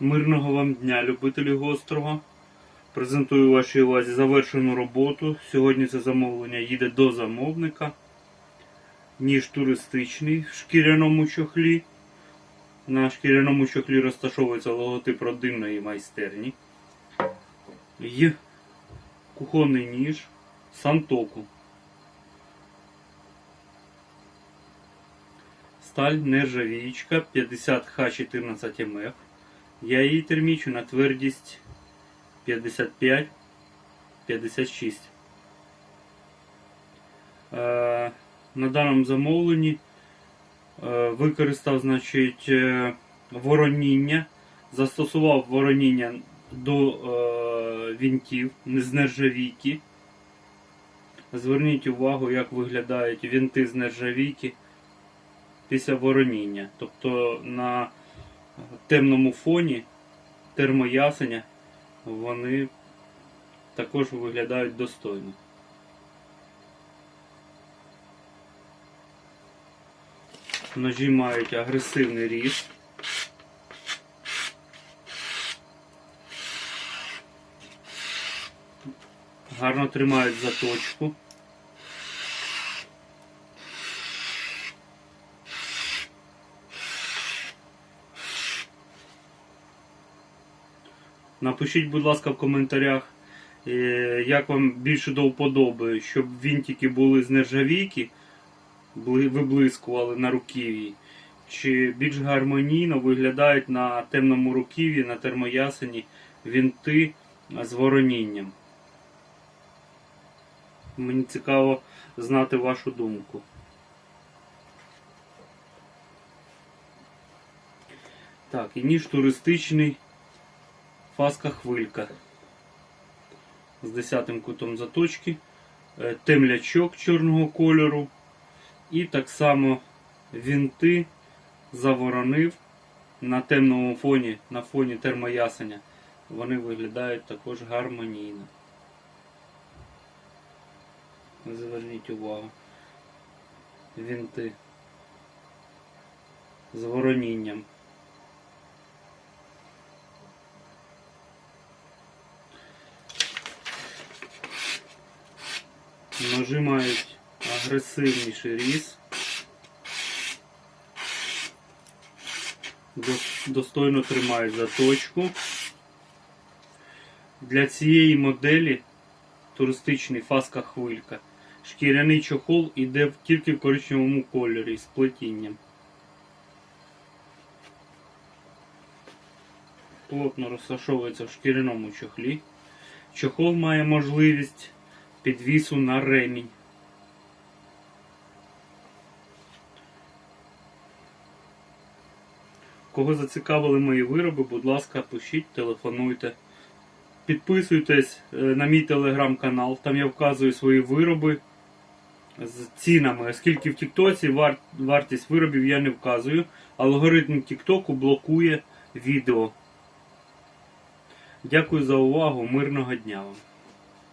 Мирного вам дня, любителі гострого. Презентую вашій увазі завершену роботу. Сьогодні це замовлення їде до замовника. Ніж туристичний в шкіряному чохлі. На шкіряному чохлі розташовується логотип родинної майстерні. Є кухонний ніж Сантоку. Сталь нержавіючка 50Х14 МФ. Я її термічу на твердість 55-56. Е, на даному замовленні е, використав значить, е, вороніння, застосував вороніння до вінтів з нержавійки. Зверніть увагу, як виглядають вінти з нержавійки після вороніння. Тобто на темному фоні термоясеня вони також виглядають достойно. Ножі мають агресивний різ. Гарно тримають заточку. Напишіть, будь ласка, в коментарях, е, як вам більше до вподоби, щоб вінтики були з нержавійки, виблискували на руків'ї, чи більш гармонійно виглядають на темному руків'ї, на термоясені вінти з воронінням. Мені цікаво знати вашу думку. Так, і ніж туристичний фаска хвилька з 10 кутом заточки, е, темлячок чорного кольору і так само вінти заворонив на темному фоні, на фоні термоясеня. Вони виглядають також гармонійно. Зверніть увагу. Вінти з воронінням. Ножи мають агресивніший різ. Достойно тримають заточку. Для цієї моделі туристичний фаска хвилька. Шкіряний чохол іде тільки в коричневому кольорі з плетінням. Плотно розташовується в шкіряному чохлі. Чохол має можливість підвісу на ремінь. Кого зацікавили мої вироби, будь ласка, пишіть, телефонуйте. Підписуйтесь е, на мій телеграм-канал, там я вказую свої вироби з цінами, оскільки в Тіктоці вар... вартість виробів я не вказую. Алгоритм Тіктоку блокує відео. Дякую за увагу, мирного дня вам.